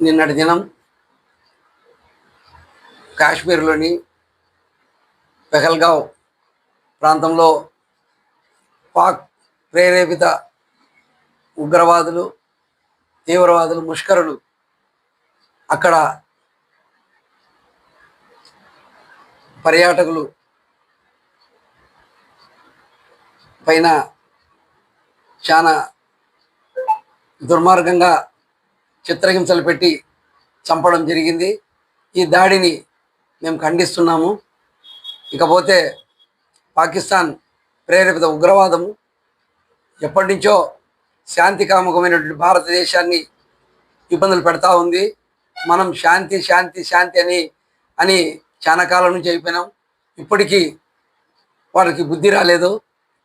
నిన్నటి దినం కాశ్మీర్లోని పెహల్గావ్ ప్రాంతంలో పాక్ ప్రేరేపిత ఉగ్రవాదులు తీవ్రవాదులు ముష్కరులు అక్కడ పర్యాటకులు పైన చాలా దుర్మార్గంగా చిత్రహింసలు పెట్టి చంపడం జరిగింది. ఈ దాడిని మేము ఖండిస్తున్నాము. ఇకపోతే పాకిస్తాన్ ప్రేరేపిత ఉగ్రవాదము ఎప్పటి నుంచో శాంతి కాముకమైనటువంటి భారతదేశాన్ని ఇబ్బందులు పెడతా ఉంది. మనం శాంతి శాంతి శాంతి అని అని చాలా కాలం నుంచి అయిపోయినాం. ఇప్పటికీ వాళ్ళకి బుద్ధి రాలేదు.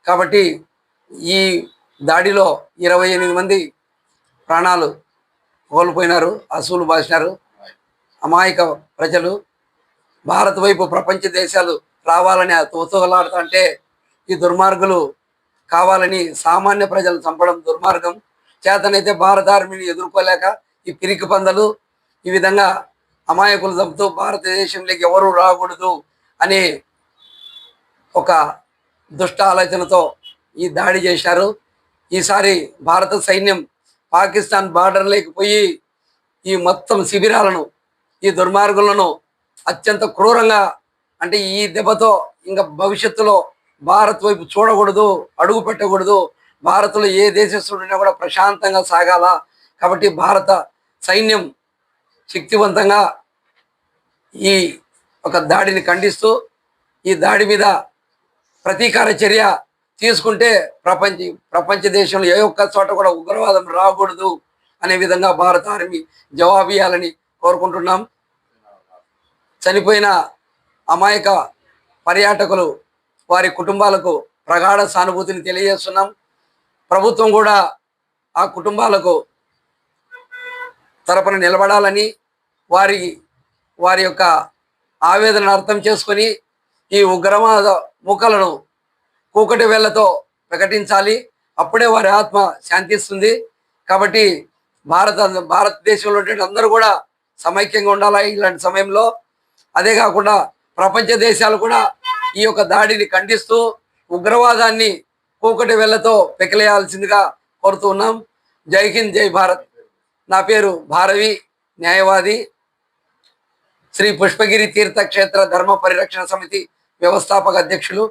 కాబట్టి ఈ దాడిలో ఇరవై ఎనిమిది మంది ప్రాణాలు కోల్పోయినారు అసూలు బాసినారు. అమాయక ప్రజలు భారత్ వైపు ప్రపంచ దేశాలు రావాలని తోతోలాడుతుంటే ఈ దుర్మార్గులు కావాలని సామాన్య ప్రజలు చంపడం దుర్మార్గం. చేతనైతే భారత ఆర్మీని ఎదుర్కోలేక ఈ పిరికి పందలు ఈ విధంగా అమాయకులు చంపుతూ భారతదేశంలోకి ఎవరు రాకూడదు అనే ఒక దుష్ట ఆలోచనతో ఈ దాడి చేశారు. ఈసారి భారత సైన్యం పాకిస్తాన్ బార్డర్లోకి పోయి ఈ మొత్తం శిబిరాలను ఈ దుర్మార్గులను అత్యంత క్రూరంగా అంటే ఈ దెబ్బతో ఇంకా భవిష్యత్తులో భారత్ వైపు చూడకూడదు అడుగు పెట్టకూడదు. భారత్లో ఏ దేశస్తుడైనా కూడా ప్రశాంతంగా సాగాల? కాబట్టి భారత సైన్యం శక్తివంతంగా ఈ ఒక దాడిని ఖండిస్తూ ఈ దాడి మీద ప్రతీకార చర్య తీసుకుంటే ప్రపంచ ప్రపంచ దేశంలో ఏ ఒక్క చోట కూడా ఉగ్రవాదం రాకూడదు అనే విధంగా భారత ఆర్మీ జవాబు ఇవ్వాలని కోరుకుంటున్నాం. చనిపోయిన అమాయక పర్యాటకులు వారి కుటుంబాలకు ప్రగాఢ సానుభూతిని తెలియజేస్తున్నాం. ప్రభుత్వం కూడా ఆ కుటుంబాలకు తరపున నిలబడాలని వారి వారి యొక్క ఆవేదనను అర్థం చేసుకొని ఈ ఉగ్రవాద ముఖలను కూకటి వేళ్ళతో ప్రకటించాలి. అప్పుడే వారి ఆత్మ శాంతిస్తుంది. కాబట్టి భారత భారతదేశంలో అందరూ కూడా సమైక్యంగా ఉండాలి ఇలాంటి సమయంలో? అదే కాకుండా ప్రపంచ దేశాలు కూడా ఈ యొక్క దాడిని ఖండిస్తూ ఉగ్రవాదాన్ని కూకటి వేళ్ళతో పెకిలేయాల్సిందిగా కోరుతున్నాం జై హింద్ జై భారత్. నా పేరు భారవి న్యాయవాది. శ్రీ పుష్పగిరి తీర్థక్షేత్ర ధర్మ పరిరక్షణ సమితి వ్యవస్థాపక అధ్యక్షులు.